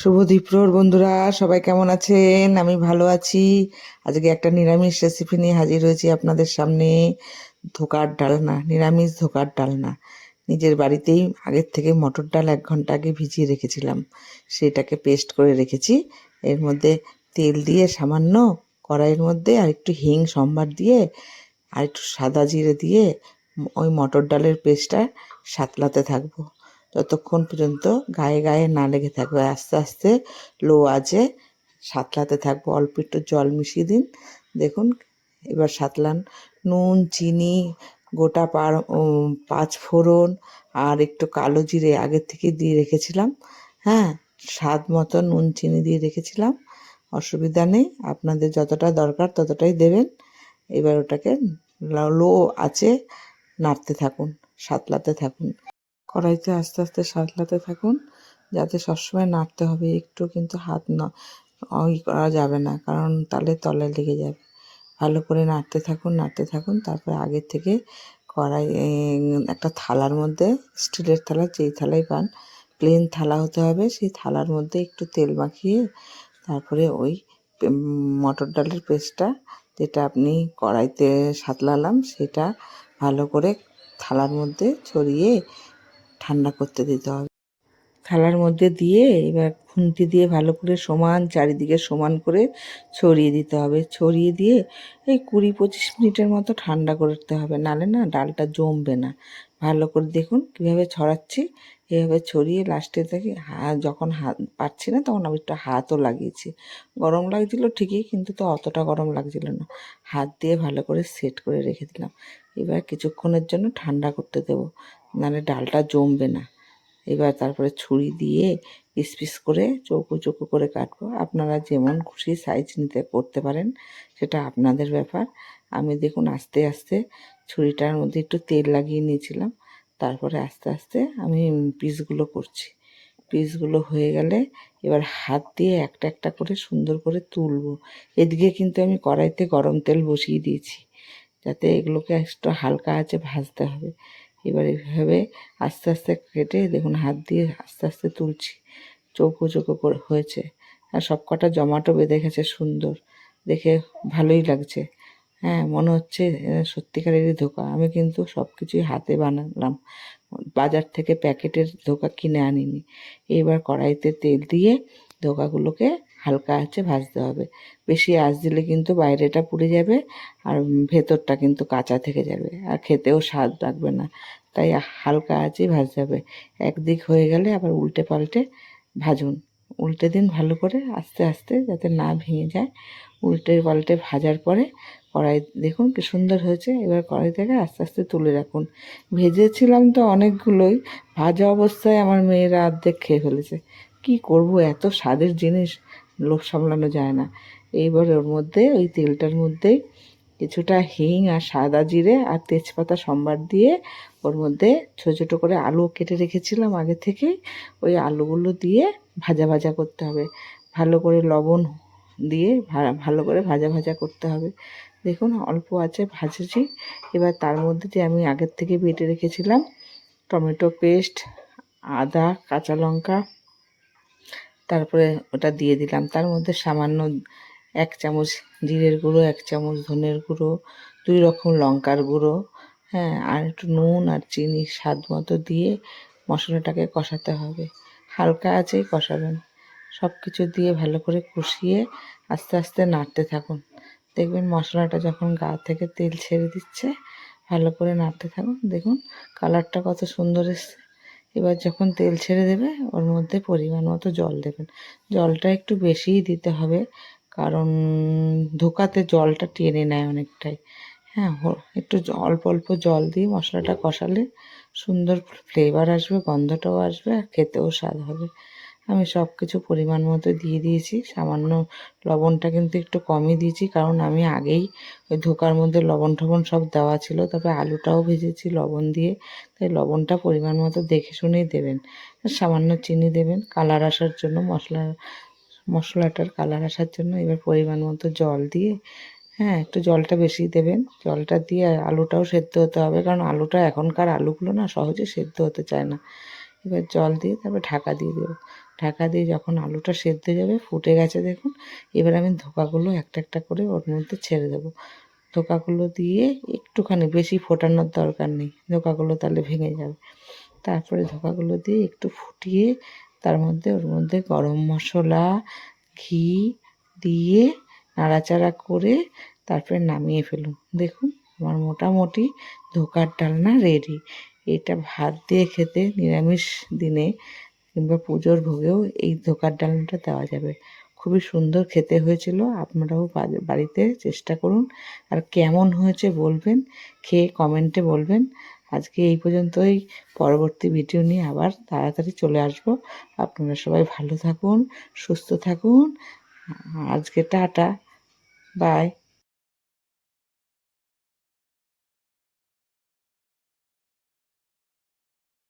শুভ দ্বীপ্রর বন্ধুরা, সবাই কেমন আছেন? আমি ভালো আছি। আজকে একটা নিরামিষ রেসিপি নিয়ে হাজির হয়েছি আপনাদের সামনে। ধোকার ডালনা, নিরামিষ ধোকার ডালনা। নিজের বাড়িতেই আগের থেকে মটর ডাল এক ঘণ্টা আগে ভিজিয়ে রেখেছিলাম। সেটাকে পেস্ট করে রেখেছি। এর মধ্যে তেল দিয়ে সামান্য কড়াইয়ের মধ্যে আর একটু হিং, সম্বার দিয়ে আর একটু সাদা জিরে দিয়ে ওই মটর ডালের পেস্টটা সাতলাতে থাকব। যতক্ষণ পর্যন্ত গায়ে গায়ে না লেগে থাকবে। আস্তে আস্তে লো আছে সাতলাতে থাকব। অল্প একটু জল মিশিয়ে দিন। দেখুন, এবার সাতলান নুন, চিনি, গোটা পার পাঁচ ফোড়ন আর একটু কালো জিরে আগের থেকে দিয়ে রেখেছিলাম। হ্যাঁ স্বাদ মতো নুন, চিনি দিয়ে রেখেছিলাম। অসুবিধা নেই, আপনাদের যতটা দরকার ততটাই দেবেন। এবার ওটাকে লো আছে নাড়তে থাকুন, সাতলাতে থাকুন। কড়াইতে আস্তে আস্তে সাতলাতে থাকুন, যাতে সবসময় নাড়তে হবে। একটু কিন্তু হাত না, ওই করা যাবে না, কারণ তালে তলে লেগে যাবে। ভালো করে নাড়তে থাকুন নাড়তে থাকুন, তারপরে আগের থেকে কড়াই একটা থালার মধ্যে, স্টিলের থালা, যেই থালাই পান প্লেন থালা হতে হবে। সেই থালার মধ্যে একটু তেল মাখিয়ে, তারপরে ওই মটর ডালের পেস্টটা, যেটা আপনি কড়াইতে সাতলালাম, সেটা ভালো করে থালার মধ্যে ছড়িয়ে ঠান্ডা করতে দিতে হবে। থালার মধ্যে দিয়ে এবার খুন্তি দিয়ে ভালো করে সমান, চারিদিকে সমান করে ছড়িয়ে দিতে হবে। ছড়িয়ে দিয়ে এই কুড়ি পঁচিশ মিনিটের মতো ঠান্ডা করতে হবে। নালে না ডালটা জমবে না। ভালো করে দেখুন কীভাবে ছড়াচ্ছি। এভাবে ছড়িয়ে লাস্টে থেকে হাত যখন হাত পাচ্ছি না তখন আমি একটু হাতও লাগিয়েছি। গরম লাগছিল ঠিকই কিন্তু তো অতটা গরম লাগছিল না। হাত দিয়ে ভালো করে সেট করে রেখে দিলাম। এবার কিছুক্ষণের জন্য ঠান্ডা করতে দেবো। নাহলে ডালটা জমবে না। এবার তারপরে ছুরি দিয়ে পিস পিস করে চৌকো চৌকো করে কাটবো। আপনারা যেমন খুশি সাইজ নিতে করতে পারেন, সেটা আপনাদের ব্যাপার। আমি দেখুন আস্তে আস্তে ছুরিটার মধ্যে একটু তেল লাগিয়ে নিয়েছিলাম। তারপরে আস্তে আস্তে আমি পিসগুলো করছি। পিসগুলো হয়ে গেলে এবার হাত দিয়ে একটা একটা করে সুন্দর করে তুলবো। এদিকে কিন্তু আমি কড়াইতে গরম তেল বসিয়ে দিয়েছি। যাতে এগুলোকে একটু হালকা আছে ভাজতে হবে। এবার এইভাবে আস্তে আস্তে কেটে দেখুন, হাত দিয়ে আস্তে আস্তে তুলছি। চৌকো চৌকো করে হয়েছে। আর সব কটা জমাটো বেঁধে গেছে, সুন্দর। দেখে ভালোই লাগছে। হ্যাঁ মনে হচ্ছে সত্যিকারেরই ধোকা। আমি কিন্তু সব কিছুই হাতে বানালাম। বাজার থেকে প্যাকেটের ধোকা কিনে আনিনি। এবার কড়াইতে তেল দিয়ে ধোকাগুলোকে হালকা আছে, ভাজতে হবে। বেশি আঁচ দিলে কিন্তু বাইরেটা পুড়ে যাবে আর ভেতরটা কিন্তু কাঁচা থেকে যাবে আর খেতেও স্বাদ লাগবে না। তাই হালকা আঁচেই ভাজতে হবে। একদিক হয়ে গেলে আবার উল্টে পাল্টে ভাজুন। উল্টে দিন ভালো করে আস্তে আস্তে যাতে না ভেঙে যায়। উল্টে পাল্টে ভাজার পরে কড়াই, দেখুন কি সুন্দর হয়েছে। এবার কড়াই থেকে আস্তে আস্তে তুলে রাখুন। ভেজেছিলাম তো অনেকগুলোই। ভাজা অবস্থায় আমার মেয়েরা অর্ধেক খেয়ে ফেলেছে। কি করব? এত স্বাদের জিনিস। লোভ সামলানো যায় না। এইবার ওর মধ্যে ওই তেলটার মধ্যেই কিছুটা হিং আর সাদা জিরে আর তেজপাতা সম্বার দিয়ে ওর মধ্যে ছোটো ছোটো করে আলু কেটে রেখেছিলাম আগে থেকে ওই আলুগুলো দিয়ে ভাজা ভাজা করতে হবে। ভালো করে লবণ দিয়ে ভালো করে ভাজা ভাজা করতে হবে। দেখুন অল্প আছে, ভাজেছি। এবার তার মধ্যে যে আমি আগের থেকে বেটে রেখেছিলাম টমেটো পেস্ট, আদা, কাঁচা লঙ্কা তারপরে ওটা দিয়ে দিলাম। তার মধ্যে সামান্য এক চামচ জিরের গুঁড়ো, এক চামচ ধনের গুঁড়ো, দুই রকম লঙ্কার গুঁড়ো হ্যাঁ আর একটু নুন আর চিনি স্বাদ মতো দিয়ে মশলাটাকে কষাতে হবে। হালকা আছেই কষাবেন। সব কিছু দিয়ে ভালো করে কষিয়ে আস্তে আস্তে নাড়তে থাকুন। দেখবেন মশলাটা যখন গা থেকে তেল ছেড়ে দিচ্ছে, ভালো করে নাড়তে থাকুন। দেখুন, কালারটা কত সুন্দর এসছে। এবার যখন তেল ছেড়ে দেবে, ওর মধ্যে পরিমাণ মতো জল দেবেন। জলটা একটু বেশিই দিতে হবে, কারণ ধোকাতে জলটা টেনে নেয় অনেকটাই। হ্যাঁ একটু অল্প অল্প জল দিয়ে মশলাটা কষালে সুন্দর ফ্লেভার আসবে, গন্ধটাও আসবে আর খেতেও স্বাদ হবে। আমি সব কিছু পরিমাণ মতো দিয়ে দিয়েছি। সামান্য লবণটা কিন্তু একটু কমই দিয়েছি, কারণ আমি আগেই ওই ধোকার মধ্যে লবণ টবণ সব দেওয়া ছিল, তবে আলুটাও ভেজেছি লবণ দিয়ে। তাই লবণটা পরিমাণ মতো দেখে শুনেই দেবেন। সামান্য চিনি দেবেন, কালার আসার জন্য, মশলা, মশলাটার কালার আসার জন্য এবার পরিমাণ মতো জল দিয়ে হ্যাঁ একটু জলটা বেশি দেবেন। জলটা দিয়ে আলুটাও সেদ্ধ হতে হবে, কারণ আলুটা এখনকার আলুগুলো না সহজে সেদ্ধ হতে চায় না। এবার জল দিয়ে তারপর ঢাকা দিয়ে দেবো। ঢাকা দিয়ে যখন আলুটা সেদ্ধ যাবে, ফুটে গেছে দেখুন, এবার আমি ধোকাগুলো একটা একটা করে ওর মধ্যে ছেড়ে দেবো। ধোকাগুলো দিয়ে একটুখানি, বেশি ফোটানোর দরকার নেই, ধোকাগুলো তাহলে ভেঙে যাবে। তারপরে ধোকাগুলো দিয়ে একটু ফুটিয়ে তার মধ্যে, ওর মধ্যে গরম মশলা, ঘি দিয়ে নাড়াচাড়া করে তারপরে নামিয়ে ফেলুন। দেখুন, আমার মোটামুটি ধোকার ডালনা রেডি এটা ভাত দিয়ে খেতে নিরামিষ দিনে কিংবা পুজোর ভোগেও এই ধোকার ডালনাটা দেওয়া যাবে। খুবই সুন্দর খেতে হয়েছিল, আপনারাও বাড়িতে চেষ্টা করুন। আর কেমন হয়েছে বলবেন, খেয়ে কমেন্টে বলবেন। আজকে এই পর্যন্তই, পরবর্তী ভিডিও নিয়ে আবার তাড়াতাড়ি চলে আসব। আপনারা সবাই ভালো থাকুন, সুস্থ থাকুন। আজকে টাটা, বাই।